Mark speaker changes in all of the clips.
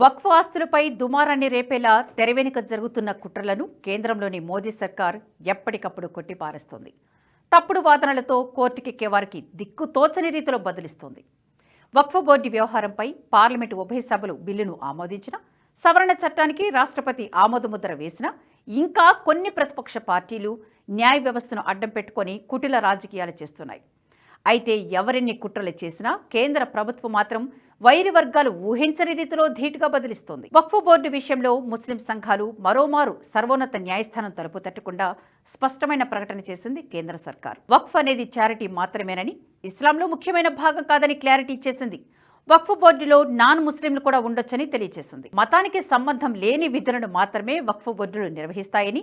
Speaker 1: వక్ఫ్ ఆస్తులపై దుమారాన్ని రేపేలా తెరవెనుక జరుగుతున్న కుట్రలను కేంద్రంలోని మోదీ సర్కార్ ఎప్పటికప్పుడు కొట్టిపారేస్తోంది. తప్పుడు వాదనలతో కోర్టుకెక్కే వారికి దిక్కు తోచని రీతిలో బదిలిస్తోంది. వక్ఫ్ బోర్డు వ్యవహారంపై పార్లమెంటు ఉభయ సభలు బిల్లును ఆమోదించిన సవరణ చట్టానికి రాష్ట్రపతి ఆమోదముద్ర వేసిన ఇంకా కొన్ని ప్రతిపక్ష పార్టీలు న్యాయ వ్యవస్థను అడ్డం పెట్టుకొని కుటిల రాజకీయాలు చేస్తున్నాయి. అయితే ఎవరెన్ని కుట్రలు చేసినా కేంద్ర ప్రభుత్వం మాత్రం వైరి వర్గాలు ఊహించని రీతిలో ధీటుగా బదిలిస్తోంది. వక్ఫ్ బోర్డు విషయంలో ముస్లిం సంఘాలు మరోమారు సర్వోన్నత న్యాయస్థానం తలుపు తట్టకుండా స్పష్టమైన ప్రకటన చేసింది కేంద్ర సర్కార్. వక్ఫ్ అనేది చారిటీ మాత్రమేనని ఇస్లాంలో ముఖ్యమైన భాగం కాదని క్లారిటీ ఇచ్చేసింది. వక్ఫ్ బోర్డులో నాన్ ముస్లింలు కూడా ఉండొచ్చని తెలియజేసింది మతానికి సంబంధం లేని విధులను మాత్రమే వక్ఫ్ బోర్డులు నిర్వహిస్తాయని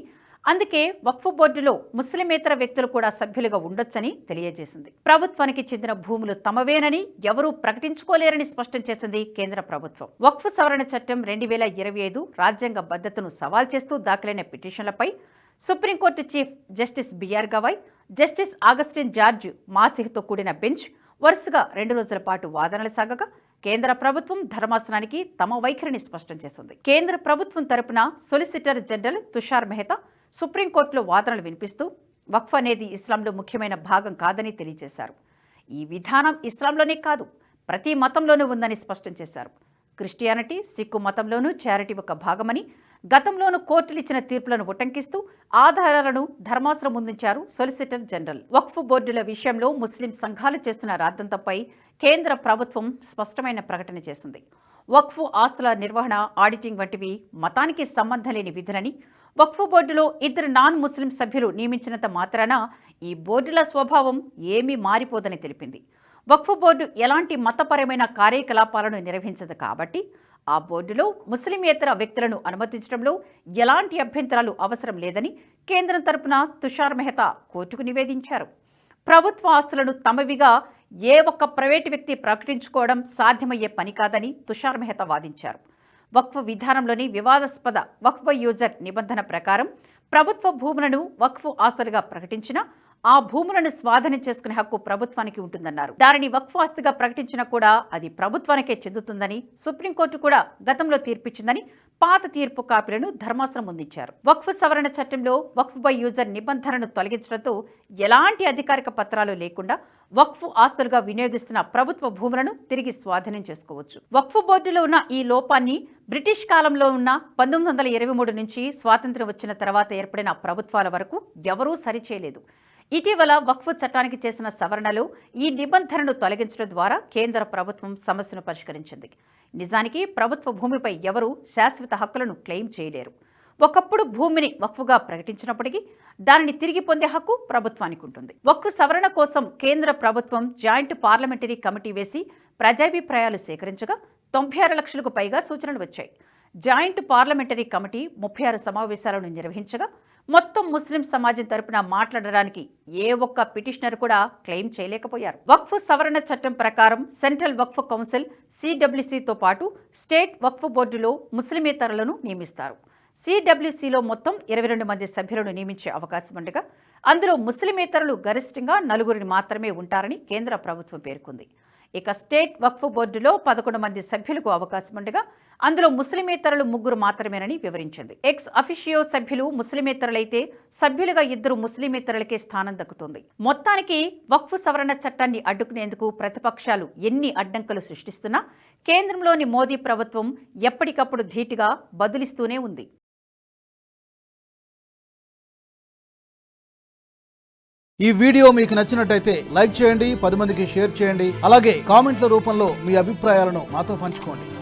Speaker 1: అందుకే వక్ఫ్ బోర్డులో ముస్లిమేతర వ్యక్తులు కూడా సభ్యులుగా ఉండొచ్చని తెలియజేసింది. ప్రభుత్వానికి చెందిన భూములు తమవేనని ఎవరూ ప్రకటించుకోలేరని స్పష్టం చేసింది కేంద్ర ప్రభుత్వం. వక్ఫ్ సవరణ చట్టం రెండు వేల ఇరవై ఐదు రాజ్యాంగ భద్రతను సవాల్ చేస్తూ దాఖలైన పిటిషన్లపై Supreme Court chief justice BR Gavai justice Augustine George మాసిహ్తో కూడిన బెంచ్ వరుసగా రెండు రోజుల పాటు వాదనలు సాగగా కేంద్ర ప్రభుత్వం ధర్మాసనానికి తమ వైఖరిని స్పష్టం చేసింది. కేంద్ర ప్రభుత్వం తరపున సొలిసిటర్ జనరల్ తుషార్ మెహతా సుప్రీంకోర్టులో వాదనలు వినిపిస్తూ వక్ఫ్ అనేది ఇస్లాంలో ముఖ్యమైన భాగం కాదని తెలియజేశారు. ఈ విధానం ఇస్లాంలోనే కాదు ప్రతి మతంలోనూ ఉందని స్పష్టం చేశారు. క్రిస్టియానిటీ సిక్కు మతంలోనూ చారిటీ ఒక భాగమని గతంలోనూ కోర్టులు ఇచ్చిన తీర్పులను ఉటంకిస్తూ ఆధారాలను ధర్మాసనం ముందుంచారు సొలిసిటర్ జనరల్. వక్ఫ్ బోర్డుల విషయంలో ముస్లిం సంఘాలు చేస్తున్న రాద్దంతంపై కేంద్ర ప్రభుత్వం స్పష్టమైన ప్రకటన చేసింది. వక్ఫ్ ఆస్తుల నిర్వహణ ఆడిటింగ్ వంటివి మతానికి సంబంధం లేని విధులని వక్ఫ్ బోర్డులో ఇద్దరు నాన్ ముస్లిం సభ్యులు నియమించినంత మాత్రాన ఈ బోర్డుల స్వభావం ఏమీ మారిపోదని తెలిపింది. వక్ఫ్ బోర్డు ఎలాంటి మతపరమైన కార్యకలాపాలను నిర్వహించదు కాబట్టి ఆ బోర్డులో ముస్లిమేతర వ్యక్తులను అనుమతించడంలో ఎలాంటి అభ్యంతరాలు అవసరం లేదని కేంద్రం తరపున తుషార్ మెహతా కోర్టుకు నివేదించారు. ప్రభుత్వ ఆస్తులను తమవిగా ఏ ఒక్క ప్రైవేటు వ్యక్తి ప్రకటించుకోవడం సాధ్యమయ్యే పని కాదని తుషార్ మెహతా వాదించారు. వక్ఫ్ విధానంలోని వివాదాస్పద వక్ఫ్ యూజర్ నిబంధన ప్రకారం ప్రభుత్వ భూములను వక్ఫ్ ఆస్తులుగా ప్రకటించిన ఆ భూములను స్వాధీనం చేసుకునే హక్కు ప్రభుత్వానికి ఉంటుందన్నారు. దానిని వక్ఫ్ ఆస్తిగా ప్రకటించినా కూడా అది ప్రభుత్వానికే చెందుతుందని సుప్రీంకోర్టు కూడా గతంలో తీర్పిచ్చిందని పాత తీర్పు కాపీలను ధర్మాసనం ముందించారు. వక్ఫ్ సవరణ చట్టంలో వక్ఫ్ బై యూజర్ నిబంధనను తొలగించడంతో ఎలాంటి అధికారిక పత్రాలు లేకుండా వక్ఫ్ ఆస్తులుగా వినియోగిస్తున్న ప్రభుత్వ భూములను తిరిగి స్వాధీనం చేసుకోవచ్చు. వక్ఫ్ బోర్డులో ఉన్న ఈ లోపాన్ని బ్రిటిష్ కాలంలో ఉన్న పంతొమ్మిది వందల ఇరవై మూడు నుంచి స్వాతంత్ర్యం వచ్చిన తర్వాత ఏర్పడిన ప్రభుత్వాల వరకు ఎవరూ సరిచేయలేదు. ఇటీవల వక్ఫ్ చట్టానికి చేసిన సవరణలు ఈ నిబంధనను తొలగించడం ద్వారా కేంద్ర ప్రభుత్వం సమస్యను పరిష్కరించింది. నిజానికి ప్రభుత్వ భూమిపై ఎవరూ శాశ్వత హక్కులను క్లెయిమ్ చేయలేరు. ఒకప్పుడు భూమిని వక్ఫుగా ప్రకటించినప్పటికీ దానిని తిరిగి పొందే హక్కు ప్రభుత్వానికి ఉంటుంది. వక్ఫ్ సవరణ కోసం కేంద్ర ప్రభుత్వం జాయింట్ పార్లమెంటరీ కమిటీ వేసి ప్రజాభిప్రాయాలు సేకరించగా తొంభై ఆరు లక్షలకు పైగా సూచనలు వచ్చాయి. జాయింట్ పార్లమెంటరీ కమిటీ ముప్పై ఆరు సమావేశాలను నిర్వహించగా మొత్తం ముస్లిం సమాజం తరపున మాట్లాడడానికి ఏ ఒక్క పిటిషనర్ కూడా క్లెయిమ్ చేయలేకపోయారు. వక్ఫ్ సవరణ చట్టం ప్రకారం సెంట్రల్ వక్ఫ్ కౌన్సిల్ సిడబ్ల్యూసీతో పాటు స్టేట్ వక్ఫ్ బోర్డులో ముస్లిమేతరులను నియమిస్తారు. సిడబ్ల్యూసీలో మొత్తం ఇరవై రెండు మంది సభ్యులను నియమించే అవకాశం ఉండగా అందులో ముస్లిమేతరులు గరిష్టంగా నలుగురిని మాత్రమే ఉంటారని కేంద్ర ప్రభుత్వం పేర్కొంది. ఇక స్టేట్ వక్ఫ్ బోర్డులో పదకొండు మంది సభ్యులకు అవకాశం ఉండగా అందులో ముస్లిమేతరులు ముగ్గురు మాత్రమేనని వివరించింది. ఎక్స్ అఫిషియో సభ్యులు ముస్లిమేతరులైతే సభ్యులుగా ఇద్దరు ముస్లిమేతరులకే స్థానం దక్కుతుంది. మొత్తానికి వక్ఫ్ సవరణ చట్టాన్ని అడ్డుకునేందుకు ప్రతిపక్షాలు ఎన్ని అడ్డంకులు సృష్టిస్తున్నా కేంద్రంలోని మోదీ ప్రభుత్వం ఎప్పటికప్పుడు ధీటుగా బదులిస్తూనే ఉంది.
Speaker 2: ఈ వీడియో మీకు నచ్చినట్టయితే లైక్ చేయండి పది మందికి షేర్ చేయండి అలాగే కామెంట్ల రూపంలో మీ అభిప్రాయాలను మాతో పంచుకోండి.